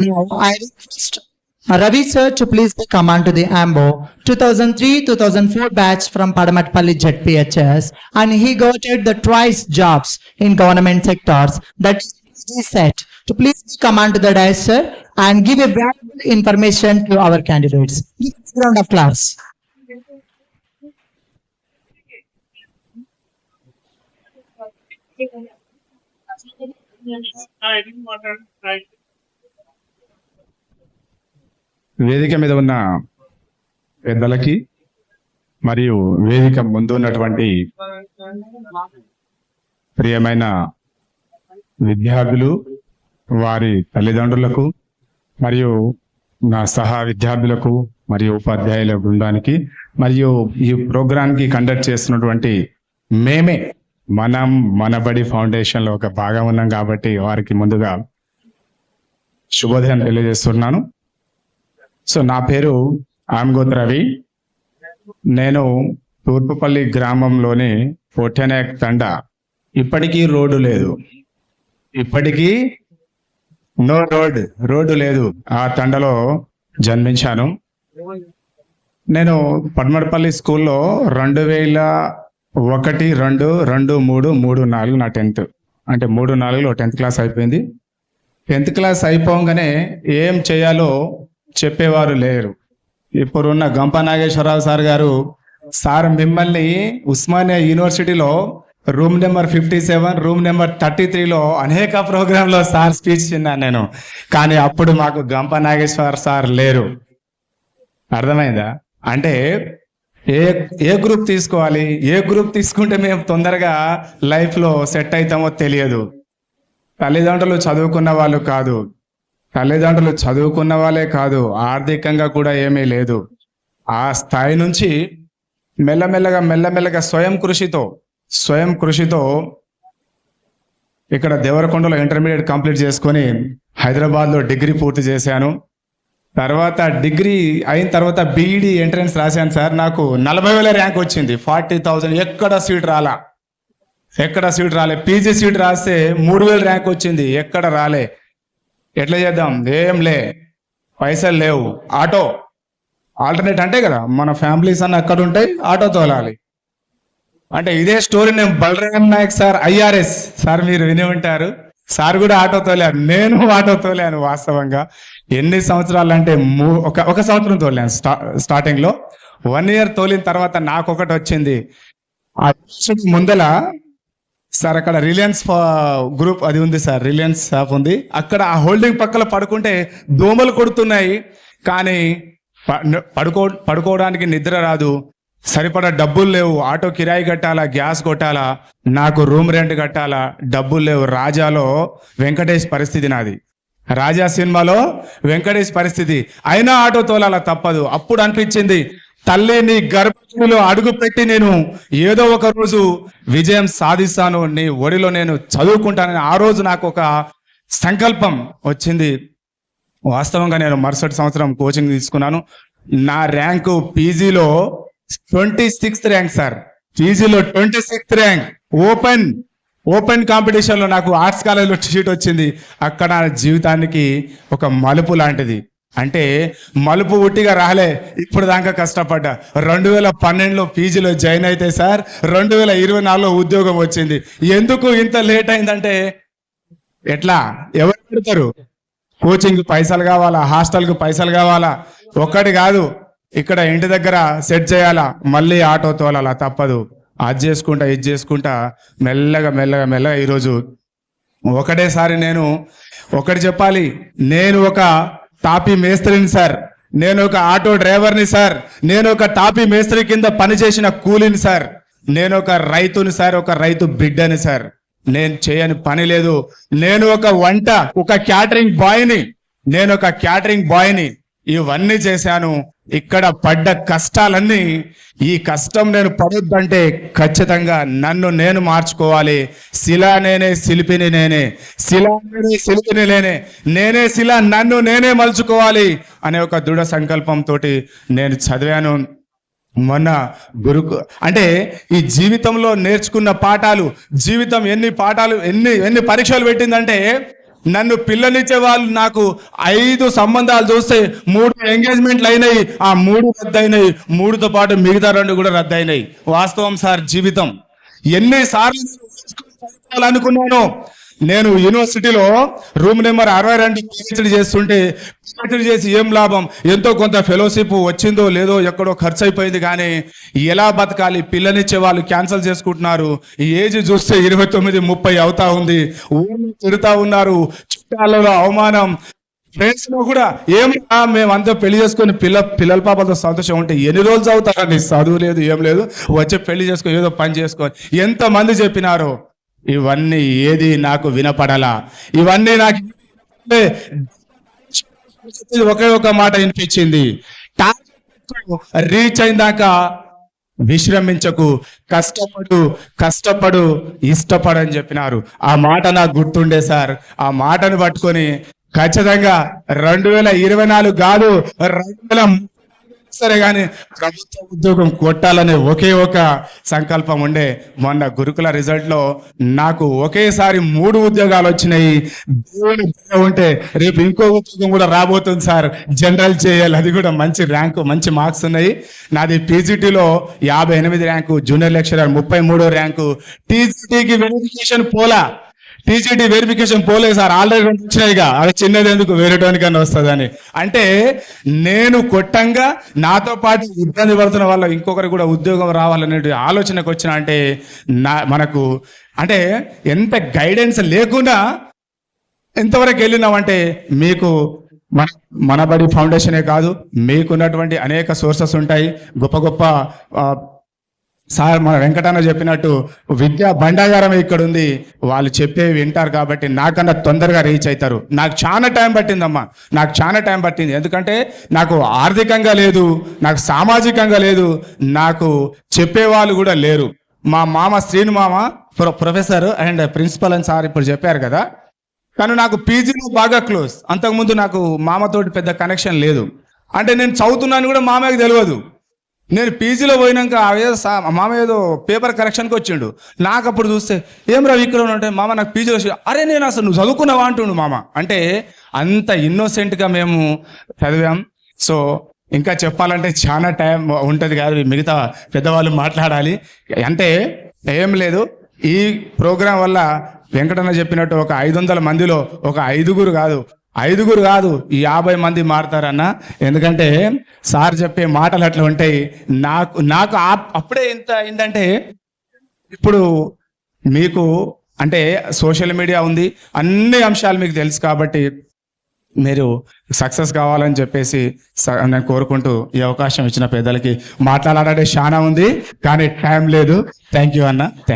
Now, I request uh, Ravi sir to please come on to the AMBO. 2003-2004 batch from Padamatpalli ZPHS and he got it the twice jobs in government sectors. That he set to please come on to the dais sir and give a valuable information to our candidates. Round of applause. వేదిక మీద ఉన్న పెద్దలకి మరియు వేదిక ముందు ఉన్నటువంటి ప్రియమైన విద్యార్థులు వారి తల్లిదండ్రులకు మరియు నా సహా విద్యార్థులకు మరియు ఉపాధ్యాయుల బృందానికి మరియు ఈ ప్రోగ్రాంకి కండక్ట్ చేస్తున్నటువంటి మేమే మనం మనబడి ఫౌండేషన్లో ఒక భాగం ఉన్నాం కాబట్టి వారికి ముందుగా శుభోదయం తెలియజేస్తున్నాను. సో నా పేరు ఆమ్గోత్ రవి. నేను తూర్పుపల్లి గ్రామంలోని పొట్టెనాయక్ తండ. ఇప్పటికీ రోడ్డు లేదు. ఇప్పటికీ నో రోడ్ రోడ్డు లేదు. ఆ తండలో జన్మించాను. నేను పడమడపల్లి స్కూల్లో రెండు వేల ఒకటి రెండు రెండు మూడు మూడు నాలుగు నా టెన్త్. అంటే మూడు నాలుగులో టెన్త్ క్లాస్ అయిపోయింది. టెన్త్ క్లాస్ అయిపోగానే ఏం చేయాలో చెప్పేవారు లేరు. ఇప్పుడున్న గంప నాగేశ్వరరావు సార్ గారు సార్ మిమ్మల్ని ఉస్మానియా యూనివర్సిటీలో room number fifty seven room number thirty త్రీలో అనేక ప్రోగ్రాంలో సార్ స్పీచ్ విన్నాను నేను. కానీ అప్పుడు మాకు గంప నాగేశ్వర సార్ లేరు. అర్థమైందా? అంటే ఏ ఏ గ్రూప్ తీసుకోవాలి? ఏ గ్రూప్ తీసుకుంటే మేము తొందరగా లైఫ్లో సెట్ అవుతామో తెలియదు. తల్లిదండ్రులు చదువుకున్న వాళ్ళు కాదు. తల్లిదండ్రులు చదువుకున్న వాళ్ళే కాదు ఆర్థికంగా కూడా ఏమీ లేదు. ఆ స్థాయి నుంచి మెల్లమెల్లగా మెల్లమెల్లగా స్వయం కృషితో స్వయం కృషితో ఇక్కడ దేవరకొండలో ఇంటర్మీడియట్ కంప్లీట్ చేసుకొని హైదరాబాద్లో డిగ్రీ పూర్తి చేశాను. తర్వాత డిగ్రీ అయిన తర్వాత బీఈడి ఎంట్రన్స్ రాశాను సార్. నాకు నలభై వేల ర్యాంక్ వచ్చింది. ఫార్టీ థౌజండ్ ఎక్కడ సీట్ రాలా? ఎక్కడ సీట్ రాలే? పీజీ సీట్ రాస్తే మూడు వేల ర్యాంక్ వచ్చింది. ఎక్కడ రాలే? ఎట్లా చేద్దాం? ఏం లే. పైసలు లేవు. ఆటో. ఆల్టర్నేట్ అంటే కదా మన ఫ్యామిలీస్ అన్న అక్కడ ఉంటాయి ఆటో తోలాలి. అంటే ఇదే స్టోరీ నేను Balaram Naik sir IRS sir మీరు విని ఉంటారు. సార్ కూడా ఆటో తోలారు. నేను ఆటో తోలాను వాస్తవంగా. ఎన్ని సంవత్సరాలు అంటే మూ- ఒక ఒక సంవత్సరం తోలాను స్టా స్టార్టింగ్లో వన్ ఇయర్ తోలిన తర్వాత నాకు ఒకటి వచ్చింది. ఆ ముందల సార్ అక్కడ రిలయన్స్ గ్రూప్ అది ఉంది సార్ రిలయన్స్ షాప్ ఉంది. అక్కడ ఆ హోల్డింగ్ పక్కన పడుకుంటే దోమలు కొడుతున్నాయి. కానీ ప- పడుకో పడుకోవడానికి నిద్ర రాదు. సరిపడా డబ్బులు లేవు. ఆటో కిరాయి కట్టాలా గ్యాస్ కొట్టాలా నాకు రూమ్ రెంట్ కట్టాలా డబ్బులు లేవు. రాజాలో వెంకటేష్ పరిస్థితి నాది. రాజా సినిమాలో వెంకటేష్ పరిస్థితి. అయినా ఆటో తోలాల తప్పదు. అప్పుడు అనిపించింది తల్లి నీ గర్భంలో అడుగు పెట్టి నేను ఏదో ఒక రోజు విజయం సాధిస్తాను నీ ఒడిలో నేను చదువుకుంటానని ఆ రోజు నాకు ఒక సంకల్పం వచ్చింది. వాస్తవంగా నేను మరుసటి సంవత్సరం కోచింగ్ తీసుకున్నాను. నా ర్యాంకు పీజీలో ట్వంటీ సిక్స్త్ ర్యాంక్ సార్. పీజీలో twenty sixth rank. Open open కాంపిటీషన్లో నాకు ఆర్ట్స్ కాలేజ్లో సీట్ వచ్చింది. అక్కడ నా జీవితానికి ఒక మలుపు లాంటిది. అంటే మలుపు ఉట్టిగా రాలే ఇప్పుడు దాకా కష్టపడ్డా. రెండు వేల పన్నెండులో పీజీలో జాయిన్ అయితే సార్ రెండు వేల ఇరవై నాలుగులో ఉద్యోగం వచ్చింది. ఎందుకు ఇంత లేట్ అయిందంటే ఎట్లా? ఎవరు పెడతారు? కోచింగ్ పైసలు కావాలా? హాస్టల్కి పైసలు కావాలా? ఒక్కటి కాదు ఇక్కడ ఇంటి దగ్గర సెట్ చేయాలా? మళ్ళీ ఆటో తోలాలా? తప్పదు. అది చేసుకుంటా ఇది చేసుకుంటా మెల్లగా మెల్లగా మెల్లగా ఈరోజు. ఒకటేసారి నేను ఒకటి చెప్పాలి నేను ఒక టాపీ మేస్త్రిని సార్. నేను ఒక ఆటో డ్రైవర్ని సార్. నేను ఒక తాపీ మేస్త్రి కింద పనిచేసిన కూలిని సార్. నేను ఒక రైతుని సార్ ఒక రైతు బిడ్డని సార్. నేను చేయని పని లేదు. నేను ఒక వంట ఒక క్యాటరింగ్ బాయ్ని. నేను ఒక క్యాటరింగ్ బాయ్ని. ఇవన్నీ చేశాను. ఇక్కడ పడ్డ కష్టాలన్నీ ఈ కష్టం నేను పడొద్దంటే ఖచ్చితంగా నన్ను నేను మార్చుకోవాలి. శిలా నేనే శిల్పిని నేనే. శిలా నేనే శిల్పిని నేనే. నేనే శిలా నన్ను నేనే మలుచుకోవాలి అనే ఒక దృఢ సంకల్పంతో నేను చదివాను. మొన్న గురుకు అంటే ఈ జీవితంలో నేర్చుకున్న పాఠాలు జీవితం ఎన్ని పాఠాలు ఎన్ని ఎన్ని పరీక్షలు పెట్టిందంటే నన్ను పిల్లనిచ్చే వాళ్ళు నాకు ఐదు సంబంధాలు చూస్తే మూడు ఎంగేజ్మెంట్లు అయినాయి ఆ మూడు రద్దు అయినాయి మూడుతో పాటు మిగతా రెండు కూడా రద్దు అయినాయి వాస్తవం సార్ జీవితం. ఎన్నిసార్లు అనుకున్నాను నేను యూనివర్సిటీలో రూమ్ నెంబర్ అరవై రెండు పిహెచ్డి చేస్తుంటే పిహెచ్డి చేసి ఏం లాభం? ఎంతో కొంత ఫెలోషిప్ వచ్చిందో లేదో ఎక్కడో ఖర్చు అయిపోయింది కానీ ఎలా బతకాలి? పిల్లనిచ్చే వాళ్ళు క్యాన్సిల్ చేసుకుంటున్నారు. ఈ ఏజ్ చూస్తే ఇరవై తొమ్మిది ముప్పై అవుతా ఉంది. ఊర్లో తిడుతా ఉన్నారు. చుట్టాలలో అవమానం. ఫ్రెండ్స్లో కూడా ఏమన్నా మేమంతా పెళ్ళి చేసుకొని పిల్ల పిల్లల పాపలతో సంతోషం ఉంటే ఎన్ని రోజులు అవుతారని చదువు లేదు ఏం లేదు. వచ్చి పెళ్ళి చేసుకొని ఏదో పని చేసుకొని ఎంతమంది చెప్పినారు? ఇవన్నీ ఏది నాకు వినపడలా. ఇవన్నీ నాకు ఒకే ఒక మాట వినిపించింది. రీచ్ అయిందాక విశ్రమించకు కష్టపడు కష్టపడు ఇష్టపడని చెప్పినారు. ఆ మాట నాకు గుర్తుండే సార్. ఆ మాటను పట్టుకొని ఖచ్చితంగా రెండు వేల ఇరవై నాలుగు కాదు రెండు వేల సరే కానీ ప్రభుత్వ ఉద్యోగం కొట్టాలనే ఒకే ఒక సంకల్పం ఉండే మొన్న గురుకుల రిజల్ట్లో నాకు ఒకేసారి మూడు ఉద్యోగాలు వచ్చినాయి. దేవుని ఉంటే రేపు ఇంకో ఉద్యోగం కూడా రాబోతుంది సార్. జనరల్ చేయాలి. అది కూడా మంచి ర్యాంకు మంచి మార్క్స్ ఉన్నాయి. నాది పీజీటీలో యాభై ఎనిమిది ర్యాంకు జూనియర్ లెక్చరర్ ముప్పై మూడో ర్యాంకు. టీజీటీకి వెరిఫికేషన్ పోలా? టీజీటీ వెరిఫికేషన్ పోలేదు సార్. ఆల్రెడీ రెండు వచ్చినాయిగా అది చిన్నది ఎందుకు? వేరేటోనికన్నా వస్తుందని. అంటే నేను కొట్టంగా నాతో పాటు ఇబ్బంది పడుతున్న వాళ్ళ ఇంకొకరు కూడా ఉద్యోగం రావాలనే ఆలోచనకు వచ్చిన అంటే నా మనకు అంటే ఎంత గైడెన్స్ లేకుండా ఎంతవరకు వెళ్ళినామంటే మీకు మన మనబడి ఫౌండేషనే కాదు మీకున్నటువంటి అనేక సోర్సెస్ ఉంటాయి. గొప్ప గొప్ప సార్ మన వెంకటన్న చెప్పినట్టు విద్యా భండాగారం ఇక్కడ ఉంది వాళ్ళు చెప్పేవి వింటారు కాబట్టి నాకన్నా తొందరగా రీచ్ అవుతారు నాకు చాలా టైం పట్టిందమ్మా. నాకు చాలా టైం పట్టింది. ఎందుకంటే నాకు ఆర్థికంగా లేదు నాకు సామాజికంగా లేదు నాకు చెప్పేవాళ్ళు కూడా లేరు. మా మామ శ్రీను మామ ప్రొ- ప్రొఫెసర్ అండ్ ప్రిన్సిపల్ అని సార్ ఇప్పుడు చెప్పారు కదా. కానీ నాకు పీజీలో బాగా క్లోజ్. అంతకుముందు నాకు మామతోటి పెద్ద కనెక్షన్ లేదు. అంటే నేను చదువుతున్నాను కూడా మామకి తెలియదు. నేను పీజీలో పోయినాక ఆ ఏదో సా- మామ ఏదో పేపర్ కరెక్షన్కి వచ్చిండు. నాకు అప్పుడు చూస్తే ఏం రావు ఇక్కడ ఉంటే మామ నాకు పీజీలో వచ్చి అరే నేను అసలు నువ్వు చదువుకున్నావా? అంటుండు మామ. అంటే అంత ఇన్నోసెంట్గా మేము చదివాం. సో ఇంకా చెప్పాలంటే చాలా టైం ఉంటుంది కాదు మిగతా పెద్దవాళ్ళు మాట్లాడాలి. అంటే ఏం లేదు. ఈ ప్రోగ్రాం వల్ల వెంకటన్న చెప్పినట్టు ఒక ఐదు వందల మందిలో ఒక ఐదుగురు కాదు ఐదుగురు కాదు ఈ యాభై మంది మారుతారన్న. ఎందుకంటే సార్ చెప్పే మాటలు అట్లా ఉంటాయి. నాకు నాకు అప్పుడే ఎంత అయిందంటే ఇప్పుడు మీకు అంటే సోషల్ మీడియా ఉంది అన్ని అంశాలు మీకు తెలుసు కాబట్టి మీరు సక్సెస్ కావాలని చెప్పేసి స- నేను కోరుకుంటూ ఈ అవకాశం ఇచ్చిన పెద్దలకి మాట్లాడాలంటే చాలా ఉంది కానీ టైం లేదు. థ్యాంక్ యూ అన్న. థ్యాంక్